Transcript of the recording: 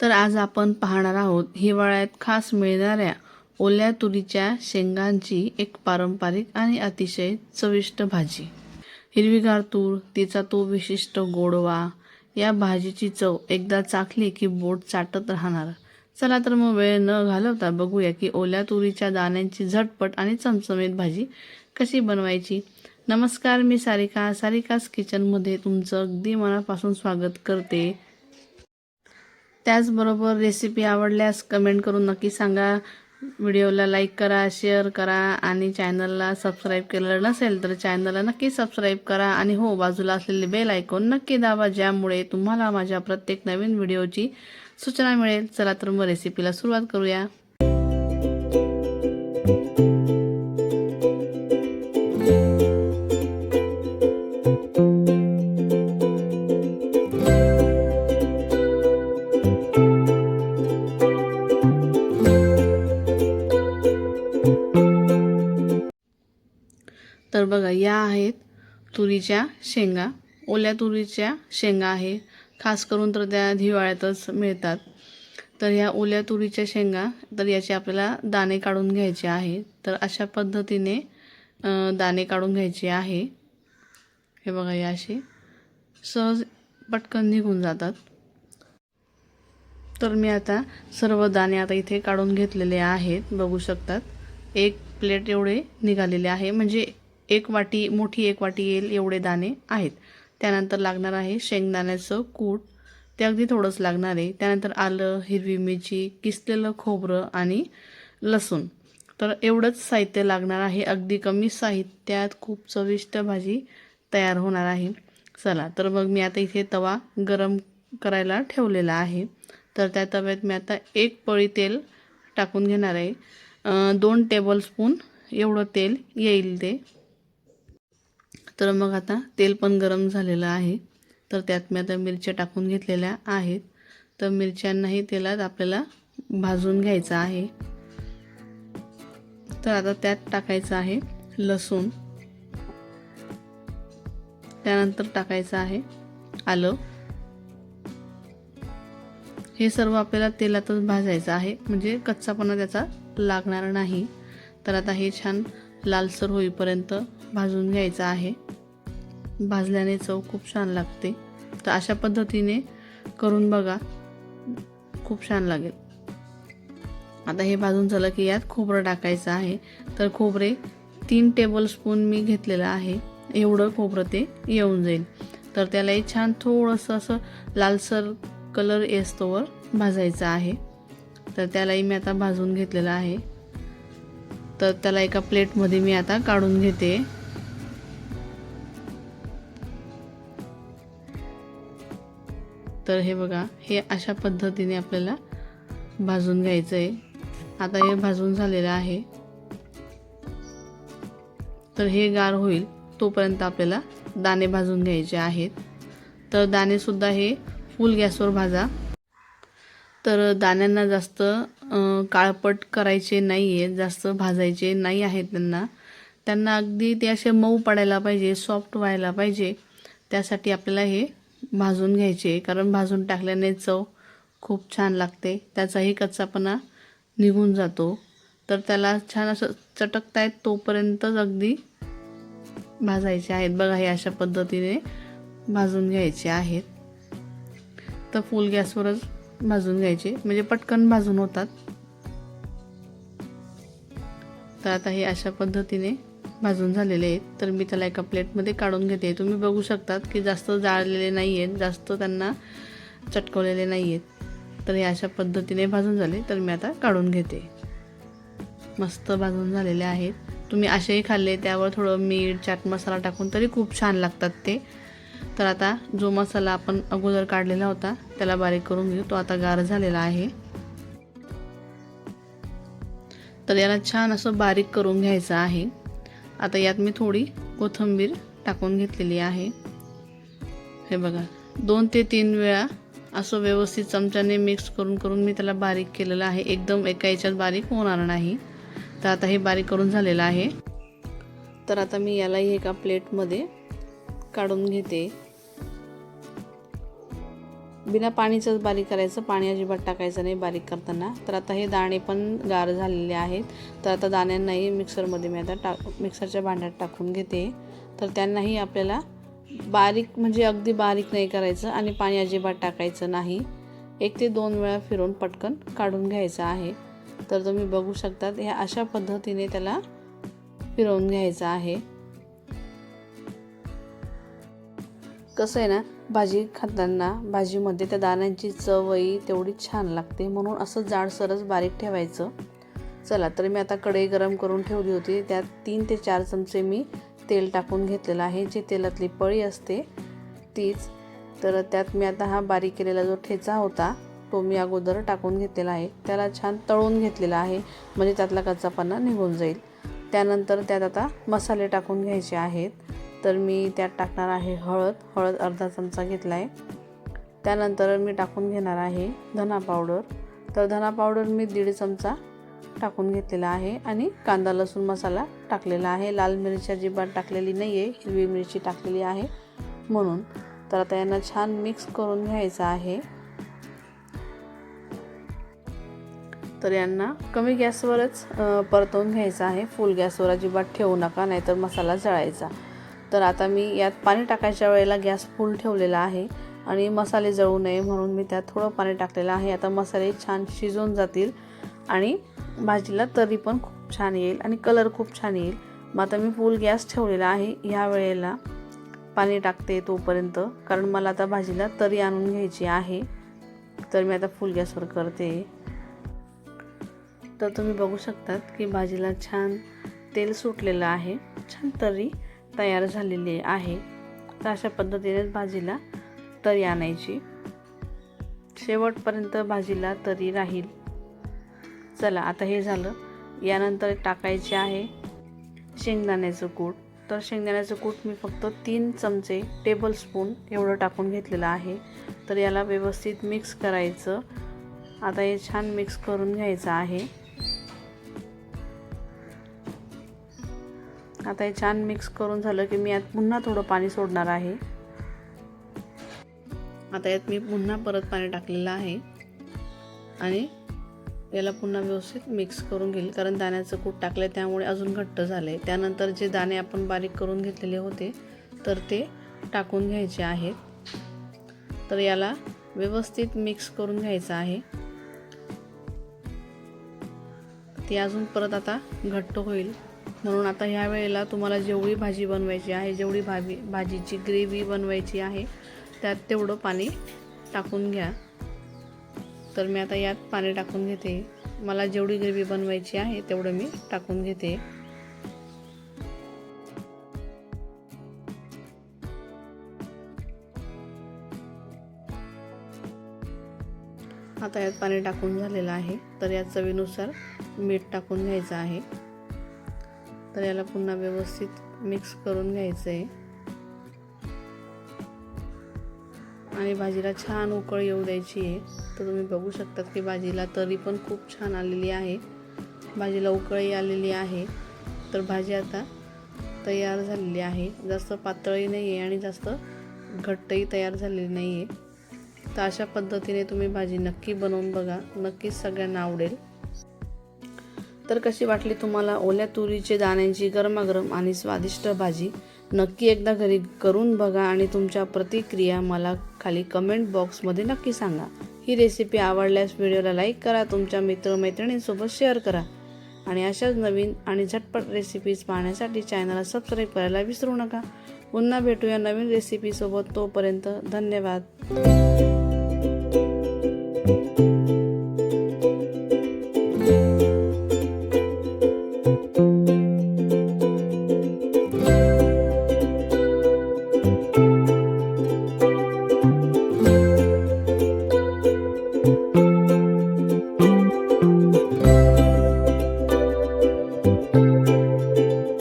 तर आज आपण पाहणार आहोत हिवाळ्यात खास मिळणाऱ्या ओल्या तुरीच्या शेंगांची एक पारंपरिक आणि अतिशय चविष्ट भाजी. हिरवीगार तूर तिचा तो विशिष्ट गोडवा या भाजीची चव एकदा चाखली की बोट चाटत राहणार. चला तर मग वेळ न घालवता बघूया की ओल्या तुरीच्या दाण्यांची झटपट आणि चमचमीत भाजी कशी बनवायची. नमस्कार मी सारिका. सारिकास किचनमध्ये तुमचं अगदी मनापासून स्वागत करते. त्याचबरोबर रेसिपी आवडल्यास कमेंट करून नक्की सांगा. व्हिडिओला लाईक करा शेअर करा आणि चॅनलला सबस्क्राईब केलेलं नसेल तर चॅनलला नक्की सबस्क्राईब करा. आणि हो बाजूला असलेले बेल ऐकून नक्की दाबा ज्यामुळे तुम्हाला माझ्या प्रत्येक नवीन व्हिडिओची सूचना मिळेल. चला तर मग रेसिपीला सुरुवात करूया. तुरीच्या शेंगा. ओल्या तुरीच्या शेंगा आहे. खास करून तर त्या हिवाळ्यातच मिळतात. तर ह्या ओल्या तुरीच्या शेंगा तर याचे आपल्याला दाणे काढून घ्यायचे आहे. तर अशा पद्धतीने दाणे काढून घ्यायचे आहे. हे बघा या असे सहज पटकन निघून जातात. तर मी आता सर्व दाणे आता इथे काढून घेतलेले आहेत. बघू शकतात. एक प्लेट एवढे निघालेले आहे. म्हणजे एक वाटी मोठी एक वाटी येईल एवढे दाणे आहेत. त्यानंतर लागणार आहे शेंगदाण्याचं कूट. ते अगदी थोडंच लागणार आहे. त्यानंतर आलं हिरवी मिरची किसलेलं खोबरं आणि लसूण. तर एवढंच साहित्य लागणार आहे. अगदी कमी साहित्यात खूप चविष्ट भाजी तयार होणार आहे. चला तर मग मी आता इथे तवा गरम करायला ठेवलेला आहे. तर त्या तव्यात मी आता एक पळी तेल टाकून घेणार आहे. दोन टेबलस्पून एवढं तेल येईल ते. तर मग आता तेल पण गरम झालेलं आहे. तर त्यात मी आता मिरच्या टाकून घेतलेल्या आहेत. तर मिरच्यांनाही तेलात आपल्याला भाजून घ्यायचं आहे. तर आता त्यात टाकायचं आहे लसूण. त्यानंतर टाकायचं आहे आलं. हे सर्व आपल्याला तेलातच भाजायचं आहे. म्हणजे कच्चापणा त्याचा लागणार नाही. तर आता हे छान लालसर होईपर्यंत भाजून घ्यायचं आहे. भाजल्याने चव खूप छान लागते. तर अशा पद्धतीने करून बघा. खूप छान लागेल. आता हे भाजून झालं की यात खोबरं टाकायचं आहे. तर खोबरे तीन टेबलस्पून मी घेतलेलं आहे. एवढं खोबरं ते येऊन जाईल. तर त्यालाही छान थोडंसं असं लालसर कलर येस्तोवर भाजायचं आहे. तर त्यालाही मी आता भाजून घेतलेलं आहे. तर त्याला एका प्लेटमध्ये मी आता काढून घेते. तर हे बघा हे अशा पद्धतीने आपल्याला भाजून घ्यायचं आहे आता हे भाजून झालेलं आहे. तर हे गार होईल तोपर्यंत आपल्याला दाणे भाजून घ्यायचे आहेत. तर दाणेसुद्धा हे फुल गॅसवर भाजा. तर दाण्यांना जास्त काळपट करायचे नाही आहे जास्त भाजायचे नाही आहेत त्यांना. त्यांना अगदी ते असे मऊ पडायला पाहिजे सॉफ्ट व्हायला पाहिजे. त्यासाठी आपल्याला हे भाजून घ्यायचे कारण भाजून टाकल्याने चव खूप छान लागते. त्याचाही कच्चापणा निघून जातो. तर त्याला छान असं चटकतायत तोपर्यंतच अगदी भाजायचे आहेत. बघा हे अशा पद्धतीने भाजून घ्यायचे आहेत. तर फुल गॅसवरच भाजून घ्यायचे. म्हणजे पटकन भाजून होतात. तर आता हे अशा पद्धतीने भाजून झालेले आहेत तर मी त्याला एका प्लेटमध्ये काढून घेते. तुम्ही बघू शकतात की जास्त जाळलेले नाही आहेत जास्त त्यांना चटकवलेले नाही आहेत तर हे अशा पद्धतीने भाजून झाले तर मी आता काढून घेते. मस्त भाजून झालेले आहेत. तुम्ही असेही खाल्ले त्यावर थोडं मीठ चाट मसाला टाकून तरी खूप छान लागतात ते. तर आता जो मसाला आपण अगोदर काढलेला होता त्याला बारीक करून घेऊ. तो आता गार झालेला आहे. तर याला छान असं बारीक करून घ्यायचं आहे. आता यात मी थोडी कोथिंबीर टाकून घेतलेली आहे. हे बघा दोन ते तीन वेळा असं व्यवस्थित चमच्याने मिक्स करून करून मी त्याला बारीक केलेलं आहे. एकदम एका याच्यात बारीक होणार नाही. तर आता हे बारीक करून झालेलं आहे. तर आता मी यालाही एका प्लेटमध्ये काढून घेते. बिना पाणीचंच बारीक करायचं पाणी अजिबात टाकायचं नाही बारीक करताना. तर आता हे दाणे पण गार झालेले आहेत. तर आता दाण्यांनाही मिक्सरमध्ये मी आता टाक मिक्सरच्या भांड्यात टाकून घेते. तर त्यांनाही आपल्याला बारीक म्हणजे अगदी बारीक नाही करायचं आणि पाणी अजिबात टाकायचं नाही. एक ते दोन वेळा फिरून पटकन काढून घ्यायचं आहे. तर तुम्ही बघू शकतात ह्या अशा पद्धतीने त्याला फिरवून घ्यायचं आहे. कसं आहे ना भाजी खाताना भाजीमध्ये त्या दाण्यांची चवही तेवढी छान लागते. म्हणून असं जाडसरच बारीक ठेवायचं. चला तर मी आता कढई गरम करून ठेवली होती. त्यात तीन ते चार चमचे मी तेल टाकून घेतलेलं आहे. जी तेलातली पळी असते तीच. तर त्यात मी आता हा बारीक केलेला जो ठेचा होता तो मी अगोदर टाकून घेतलेला आहे. त्याला छान तळून घेतलेला आहे. म्हणजे त्यातला कच्चापणा निघून जाईल. त्यानंतर त्यात आता मसाले टाकून घ्यायचे आहेत. तर मी त्यात टाकणार आहे हळद. हळद अर्धा चमचा घेतला आहे त्यानंतर मी टाकून घेणार आहे धना पावडर. तर धना पावडर मी दीड चमचा टाकून घेतलेला आहे आणि कांदा लसूण मसाला टाकलेला आहे. लाल मिरची अजिबात टाकलेली नाही आहे हिरवी मिरची टाकलेली आहे म्हणून. तर आता यांना छान मिक्स करून घ्यायचं आहे. तर यांना कमी गॅसवरच परतवून घ्यायचं आहे. फुल गॅसवर अजिबात ठेवू नका नाहीतर मसाला जळायचा. तर आता मी यात पाणी टाकायच्या वेळेला गॅस फुल ठेवलेला आहे आणि मसाले जळू नये म्हणून मी त्यात थोडं पाणी टाकलेलं आहे. आता मसाले छान शिजून जातील आणि भाजीला तरी पण खूप छान येईल आणि कलर खूप छान येईल. मग आता मी फुल गॅस ठेवलेला आहे. ह्या वेळेला पाणी टाकते तोपर्यंत कारण मला आता भाजीला तरी आणून घ्यायची आहे. तर मी आता फुल गॅसवर करते. तर तुम्ही बघू शकतात की भाजीला छान तेल सुटलेलं आहे. छान तरी तयार झालेली आहे. तर अशा पद्धतीने भाजीला तरी आणायची. शेवटपर्यंत भाजीला तरी राहील. चला आता हे झालं. यानंतर टाकायचे आहे शेंगदाण्याचं कूट. तर शेंगदाण्याचं कूट मी फक्त तीन चमचे टेबल स्पून एवढं टाकून घेतलेलं आहे. तर याला व्यवस्थित मिक्स करायचं. आता हे छान मिक्स करून घ्यायचं आहे. आता हे छान मिक्स करून झालं की मी यात पुन्हा थोडं पाणी सोडणार आहे. आता यात मी पुन्हा परत पाणी टाकलेलं आहे. आणि याला पुन्हा व्यवस्थित मिक्स करून घेईल कारण दाण्याचं कूट टाकलं त्यामुळे अजून घट्ट झालं आहे त्यानंतर जे दाणे आपण बारीक करून घेतलेले होते तर ते टाकून घ्यायचे आहेत. तर याला व्यवस्थित मिक्स करून घ्यायचं आहे. ते अजून परत आता घट्ट होईल. म्हणून आता ह्या वेळेला तुम्हाला जेवढी भाजी बनवायची आहे जेवढी भाजी भाजीची ग्रेव्ही बनवायची आहे त्यात तेवढं पाणी टाकून घ्या. तर मी आता यात पाणी टाकून घेते. मला जेवढी ग्रेव्ही बनवायची आहे तेवढं मी टाकून घेते. आता यात पाणी टाकून झालेलं आहे. तर या चवीनुसार मीठ टाकून घ्यायचं आहे. तर याला पुन्हा व्यवस्थित मिक्स करून घ्यायचं आहे आणि भाजीला छान उकळ येऊ द्यायची आहे. तर तुम्ही बघू शकतात की भाजीला तरी पण खूप छान आलेली आहे. भाजीला उकळी आलेली आहे. तर भाजी आता तयार झालेली आहे. जास्त पातळही नाही आहे आणि जास्त घट्टही तयार झालेली नाही आहे तर अशा पद्धतीने तुम्ही भाजी नक्की बनवून बघा. नक्कीच सगळ्यांना आवडेल. तर कशी वाटली तुम्हाला ओल्या तुरीचे दाण्यांची गरमागरम आणि स्वादिष्ट भाजी? नक्की एकदा घरी करून बघा आणि तुमच्या प्रतिक्रिया मला खाली कमेंट बॉक्समध्ये नक्की सांगा. ही रेसिपी आवडल्यास व्हिडिओला लाईक करा तुमच्या मित्रमैत्रिणींसोबत शेअर करा. आणि अशाच नवीन आणि झटपट रेसिपीज पाहण्यासाठी चॅनलला सबस्क्राईब करायला विसरू नका. पुन्हा भेटूया नवीन रेसिपीसोबत तोपर्यंत धन्यवाद. Música